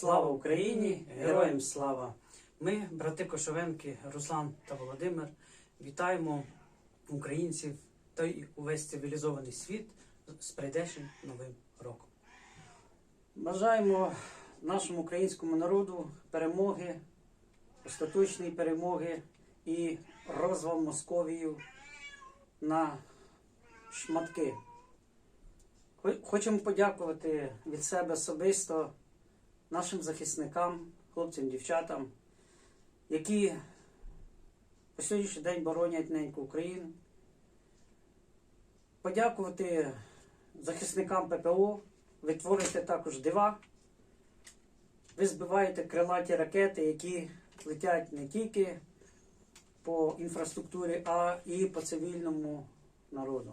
Слава Україні! Героям слава! Ми, брати Кошовенки, Руслан та Володимир, вітаємо українців та й увесь цивілізований світ з прийдешнім новим роком. Бажаємо нашому українському народу перемоги, остаточної перемоги і розвал Московію на шматки. Хочемо подякувати від себе особисто нашим захисникам, хлопцям, дівчатам, які по сьогоднішній день боронять неньку Україну. Подякувати захисникам ППО. Ви творите також дива. Ви збиваєте крилаті ракети, які летять не тільки по інфраструктурі, а і по цивільному народу.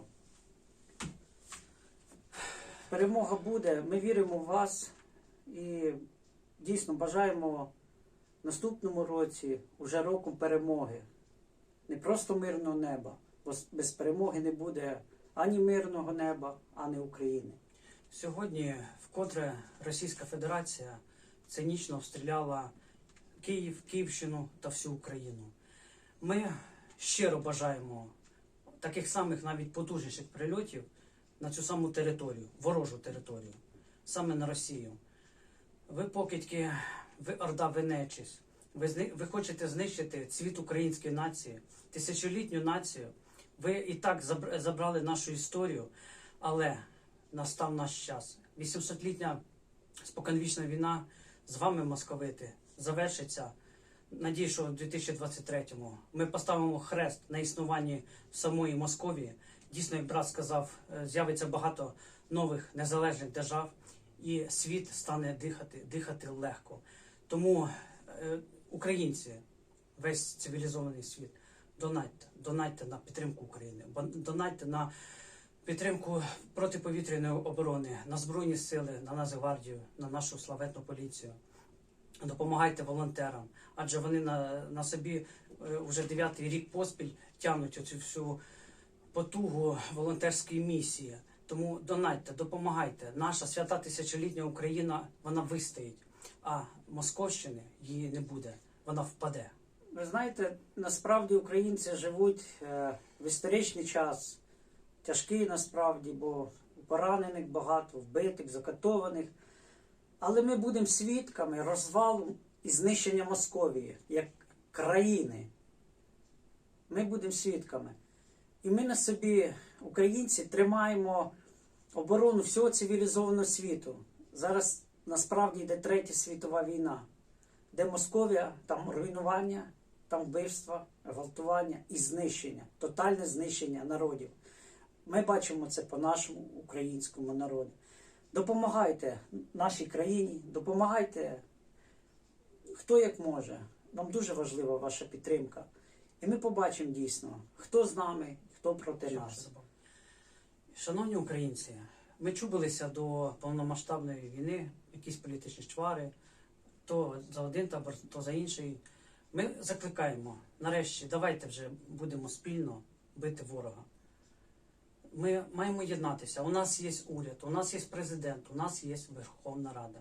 Перемога буде. Ми віримо в вас і дійсно бажаємо наступному році уже року перемоги. Не просто мирного неба, бо без перемоги не буде ані мирного неба, ані України. Сьогодні вкотре Російська Федерація цинічно обстріляла Київ, Київщину та всю Україну. Ми щиро бажаємо таких самих навіть потужніших прильотів на цю саму територію, ворожу територію, саме на Росію. Ви покидьки, ви орда, ви нечість. Ви, зни- ви хочете знищити цвіт української нації, тисячолітню націю. Ви і так забрали нашу історію, але настав наш час. 800-літня споконвічна війна з вами, московити, завершиться. Надію, що в 2023-му ми поставимо хрест на існуванні самої Московії. Дійсно, як брат сказав, е, з'явиться багато нових незалежних держав, і світ стане дихати, дихати легко. Тому е, українці, весь цивілізований світ, донатьте, донатьте на підтримку України, донатьте на підтримку протиповітряної оборони, на Збройні сили, на Нацгвардію, на нашу славетну поліцію. Допомагайте волонтерам, адже вони на, на собі е, вже дев'ятий рік поспіль тягнуть оцю всю потугу волонтерської місії. Тому донатьте, допомагайте. Наша свята тисячолітня Україна вона вистоїть, а Московщини її не буде, вона впаде. Ви знаєте, насправді українці живуть е, в історичний час, тяжкий насправді, бо поранених багато, вбитих, закатованих. Але ми будемо свідками розвалу і знищення Московії як країни. Ми будемо свідками. І ми на собі, українці, тримаємо оборону всього цивілізованого світу. Зараз насправді йде третя світова війна, де Московія, там руйнування, там вбивства, гвалтування і знищення, тотальне знищення народів. Ми бачимо це по нашому українському народу. Допомагайте нашій країні, допомагайте хто як може. Нам дуже важлива ваша підтримка. І ми побачимо дійсно, хто з нами, хто проти нас. Шановні українці, ми чубилися до повномасштабної війни, якісь політичні чвари, то за один табор, то за інший. Ми закликаємо, нарешті, давайте вже будемо спільно бити ворога. Ми маємо єднатися. У нас є уряд, у нас є президент, у нас є Верховна Рада,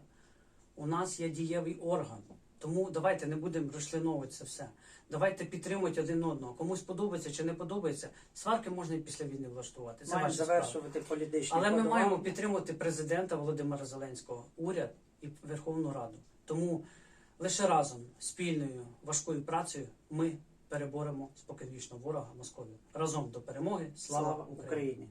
у нас є дієвий орган. Тому давайте не будемо розчленовувати це все. Давайте підтримувати один одного. Комусь подобається чи не подобається. Сварки можна і після війни влаштувати. Це Маємо ваша справа. завершувати політичні Але ми подавання. маємо підтримувати президента Володимира Зеленського, уряд і Верховну Раду. Тому лише разом, спільною важкою працею, ми переборемо споконвічно ворога Московію. Разом до перемоги. Слава, Слава Україні! Україні!